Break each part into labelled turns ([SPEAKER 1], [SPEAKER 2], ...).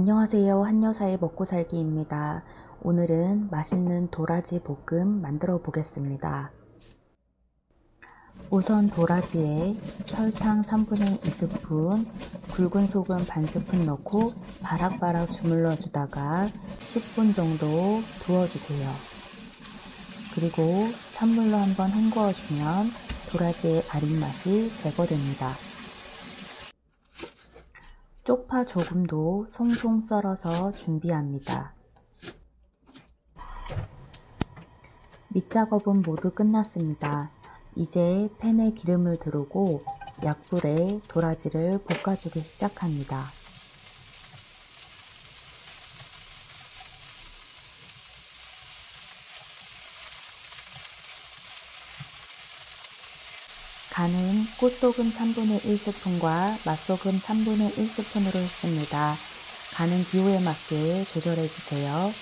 [SPEAKER 1] 안녕하세요. 한여사의 먹고살기입니다. 오늘은 맛있는 도라지 볶음 만들어 보겠습니다. 우선 도라지에 설탕 3분의 2스푼, 굵은 소금 반 스푼 넣고 바락바락 주물러 주다가 10분 정도 두어 주세요. 그리고 찬물로 한번 헹궈 주면 도라지의 아린 맛이 제거됩니다. 쪽파 조금도 송송 썰어서 준비합니다. 밑작업은 모두 끝났습니다. 이제 팬에 기름을 두르고 약불에 도라지를 볶아주기 시작합니다. 간은 꽃소금 3분의 1스푼과 맛소금 3분의 1스푼으로 했습니다. 간은 기호에 맞게 조절해 주세요.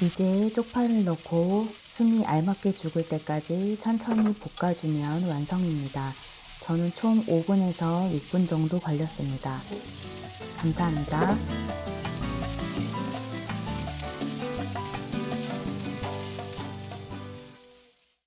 [SPEAKER 1] 이제 쪽파를 넣고 숨이 알맞게 죽을 때까지 천천히 볶아주면 완성입니다. 저는 총 5분에서 6분 정도 걸렸습니다. 감사합니다.